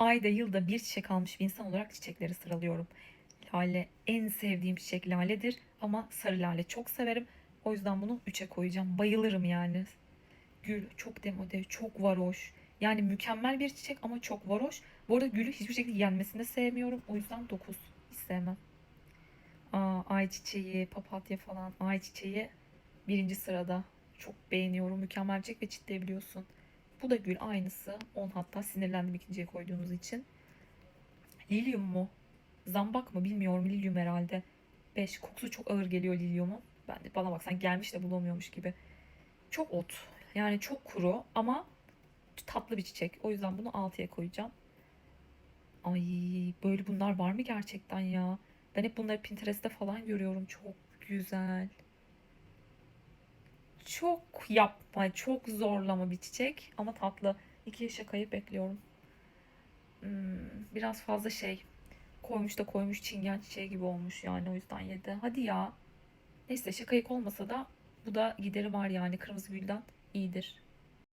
ayda yılda bir çiçek almış bir insan olarak çiçekleri sıralıyorum. Lale en sevdiğim çiçek laledir ama sarı lale çok severim. O yüzden bunu 3'e koyacağım. Bayılırım yani. Gül çok demode, çok varoş. Yani mükemmel bir çiçek ama çok varoş. Bu arada gülü hiçbir şekilde yenmesini sevmiyorum. O yüzden 9. Hiç sevmem. Aa, ayçiçeği, papatya falan. Ayçiçeği birinci sırada. Çok beğeniyorum. Mükemmel çiçek ve çitleyebiliyorsun. Bu da gül aynısı. 10 hatta sinirlendim ikinciye koyduğunuz için. Lilyum mu? Zambak mı bilmiyorum. Lilyum herhalde. 5. Kokusu çok ağır geliyor lilyumun. Ben de bana baksan gelmiş de bulamıyormuş gibi. Çok ot. Yani çok kuru ama tatlı bir çiçek. O yüzden bunu 6'ya koyacağım. Ay böyle bunlar var mı gerçekten ya? Ben hep bunları Pinterest'te falan görüyorum. Çok güzel. Çok yapma, çok zorlama bir çiçek ama tatlı. İki yaşa kayıp bekliyorum. Hmm, biraz fazla şey koymuş da koymuş çingen çiçeği gibi olmuş yani o yüzden yedi. Hadi ya. Neyse şakayık olmasa da bu da gideri var yani kırmızı gülden iyidir.